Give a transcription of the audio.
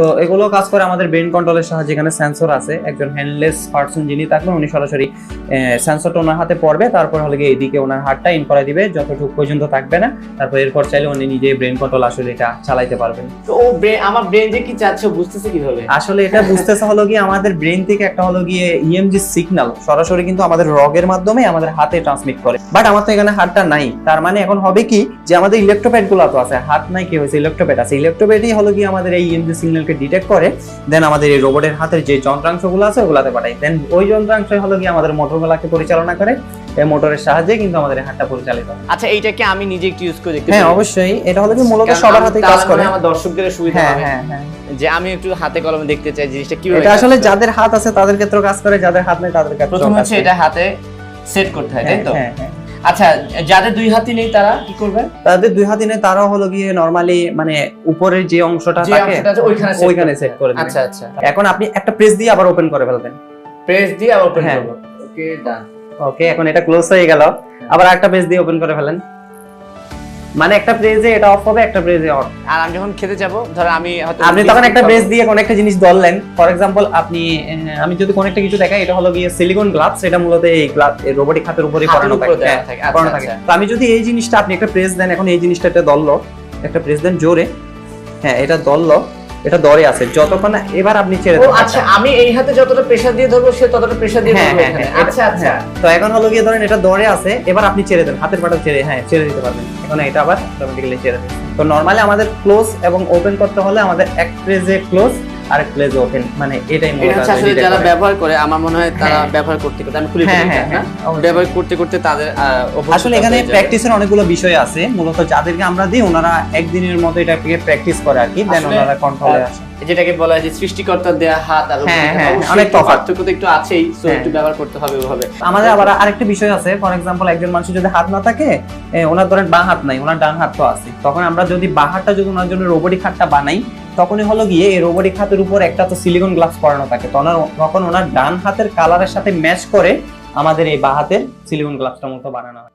তো এগুলো কাজ করে আমাদের ব্রেন কন্ট্রোলের সাহায্যে এখানে সেন্সর আছে। একজন হ্যান্ডলেস পার্সন যিনি থাকবেন উনি সরাসরি সেন্সরটা ওনার হাতে পড়বে তারপর হলে গিয়ে এইদিকে ওনার হাতটা ইন করে দিবে যতটুকু পর্যন্ত থাকবে না তারপর এরপর চাইলে উনি নিজে ব্রেন কন্ট্রোল আসলে এটা চালাইতে পারবেন। তো ও brain- আমার ব্রেন যে কি চাচ্ছে বুঝতেছে কীভাবে? আসলে এটা বুঝতেছে হলো গিয়ে আমাদের ব্রেন থেকে একটা হলো গিয়ে ইএমজি সিগন্যাল সরাসরি কিন্তু আমাদের রগের মাধ্যমে আমাদের হাতে ট্রান্সমিট করে। বাট আমার তো এখানে হাতটা নাই তার মানে এখন হবে কি যে আমাদের ইলেকট্রোপ্যাডগুলো তো আছে হাত নাই কি হয়েছে ইলেকট্রোপ্যাড আছে। ইলেকট্রোপ্যাডই হলো গিয়ে আমাদের এই ইএমজি সিগন্যালকে ডিটেক্ট করে দেন আমাদের এই রোবটের হাতের যে যন্ত্রাংশগুলো আছে ওগুলাতে পাঠায়। দেন ওই যন্ত্রাংশ হলো গিয়ে আমাদের মোটরগুলাকে পরিচালনা করে এই মোটরের সাহায্যে কিন্তু আমাদের হাতটা পরিচালিত আচ্ছা এইটাকে আমি নিজে একটু ইউজ করে দেখতে হ্যাঁ অবশ্যই। এটা হলো কি মূলত সবার তাহলে কাজ করে। আমার দর্শকদের সুবিধা হ্যাঁ হবে। হ্যাঁ হ্যাঁ। যে আমি একটু হাতে কলমে দেখতে চাই জিনিসটা কীভাবে এটা আসলে যাদের হাত আছে তাদের ক্ষেত্রেও কাজ করে যাদের হাত নেই তাদের ক্ষেত্রেও প্রথম হচ্ছে এটা হাতে সেট করতে হয় তাই হ্যাঁ, তো? হ্যাঁ, হ্যাঁ। আচ্ছা যাদের দুই হাতই নেই তারা কি করবে? তাদের দুই হাত দিনে তারাও হলো গিয়ে নরমালি মানে উপরের যে অংশটা থাকে ওইখানে ওইখানে সেট করে আচ্ছা আচ্ছা। এখন আপনি একটা প্রেস দিয়ে আবার ওপেন করে ফেলবেন। প্রেস দিয়ে আবার ওপেন হ্যাঁ। করব। ওকে ডান ওকে এখন এটা ক্লোজ হয়ে গেল। আবার একটা প্রেস দিয়ে ওপেন করে ফেলেন। মানে একটা প্রেসে এটা অফ হবে একটা অন আর আমি যখন খেতে যাব ধরো আমি হয়তো আপনি তখন একটা দিয়ে কোন একটা জিনিস ফর এক্সাম্পল আপনি আমি যদি কোন একটা কিছু দেখাই এটা হলো গিয়ে সিলিকন গ্লাভস এটা মূলত এই গ্লাভ রোবোটিক হাতের উপরে করানো থাকে হ্যাঁ, আচ্ছা, করানো থাকে। আচ্ছা। তো আমি যদি এই জিনিসটা আপনি একটা প্রেস দেন এখন এই জিনিসটা এটা দললো একটা প্রেস দেন জোরে। হ্যাঁ এটা দললো এটা দরে আছে যতক্ষণ না এবার আপনি ছেড়ে দেবেন দেন আচ্ছা আমি এই হাতে যতটা প্রেসার দিয়ে ধরবো সে ততটা প্রেসার দিয়ে হ্যাঁ ধরবে হ্যাঁ হ্যাঁ আচ্ছা আচ্ছা। তো এখন হলো গিয়ে ধরেন এটা দরে আছে এবার আপনি ছেড়ে দেন হাতের পাটা ছেড়ে হ্যাঁ ছেড়ে দিতে পারবেন। এখন এটা আবার অটোমেটিক্যালি ছেড়ে দেন। তো নরমালি আমাদের ক্লোজ এবং ওপেন করতে হলে আমাদের এক প্রেজে ক্লোজ আর ওপেন মানে এটাই মূলত আসলে যারা ব্যবহার করে আমার মনে হয় তারা হ্যাঁ। ব্যবহার করতে করতে আমি খুলে হ্যাঁ, হ্যাঁ। ব্যবহার করতে করতে তাদের আসলে এখানে প্র্যাকটিসের অনেকগুলো বিষয় আছে। মূলত যাদেরকে আমরা দিই ওনারা একদিনের মতো এটাকে প্র্যাকটিস করে আর কি দেন ওনারা কন্ট্রোলে আসে। যেটাকে বলা হয় যে সৃষ্টিকর্তার দেয়া হাত আর অনেক পার্থক্য তো একটু আছেই সো। একটু ব্যবহার করতে হবে ওভাবে। আমাদের আবার আরেকটা বিষয় আছে। ফর এক্সাম্পল একজন মানুষের যদি হাত না থাকে ওনার ধরেন বাঁ হাত নাই ওনার ডান হাত তো আছে। তখন আমরা যদি বাঁ হাতটা যদি ওনার জন্য রোবোটিক হাতটা বানাই তখনই হলো গিয়ে এই রোবটিক হাতের উপর একটা তো সিলিকন গ্লাভস পরানো থাকে। তখন ওনার ডান হাতের কালারের সাথে ম্যাচ করে আমাদের এই বাঁ হাতের সিলিকন গ্লাভসটা মতো বানানো হয়।